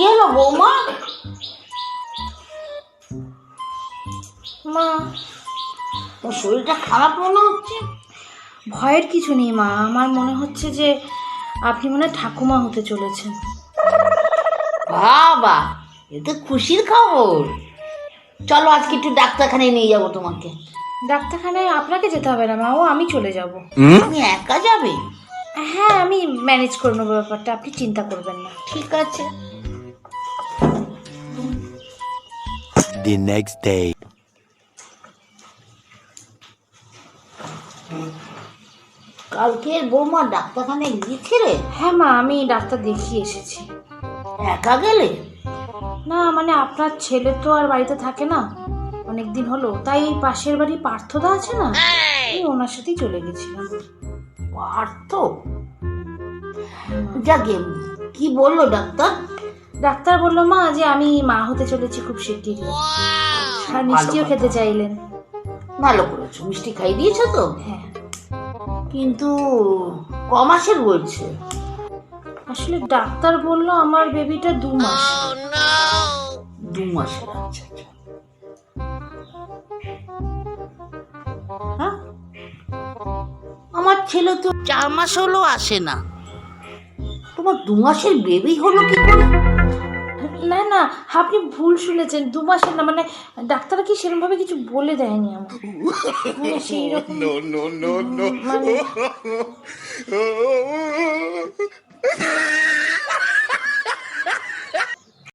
কি হলো বৌমা মা তোর শরীরটা খারাপ মনে হচ্ছে? ভয়ের কিছু নেই মা। আমার মনে হচ্ছে যে আপনি মনে হয় ঠাকুমা হতে চলেছেন। বাবা এ তো খুশির খবর। চলো আজকে একটু ডাক্তারখানায় নিয়ে যাব তোমাকে। ডাক্তারখানায় আপনাকে যেতে হবে না মা। ও আমি চলে যাব। তুমি একা যাবে? হ্যাঁ আমি ম্যানেজ করে নেব ব্যাপারটা। আপনি চিন্তা করবেন না। ঠিক আছে। The next day. কালকে বৌমা ডাক্তারখানায় গিয়েছে রে? হ্যাঁ মা আমি ডাক্তার দেখিয়ে এসেছি। একা গেলে? না মানে আপনার ছেলে তো আর বাড়িতে থাকে না। অনেক দিন হলো তাই এই পাশের বাড়ি পার্থদা আছে না? এই! ওনার সাথেই চলে গেছিলাম। পারত যাকে কি বলল ডাক্তার? ডাক্তার বলল মা যে আমি মা হতে চলেছি খুব শিগগিরই। আর মিষ্টিও খেতে চাইলেন। ভালো করেছ মিষ্টি খাই দিয়েছ তো? হ্যাঁ। কিন্তু ক মাসের বলছে? আসলে ডাক্তার বলল আমার বেবিটা দু মাস। দু মাসের আচ্ছা আচ্ছা। হ্যাঁ? আমার ছেলে তো চার মাস হলো আসে না। তোমার দু মাসের বেবি হলো কি করে? না না আপনি ভুল শুনেছেন দু মাসের না মানে ডাক্তার কি সেরকম ভাবে কিছু বলে দেয়নি আমার মানে সেই রকম মানে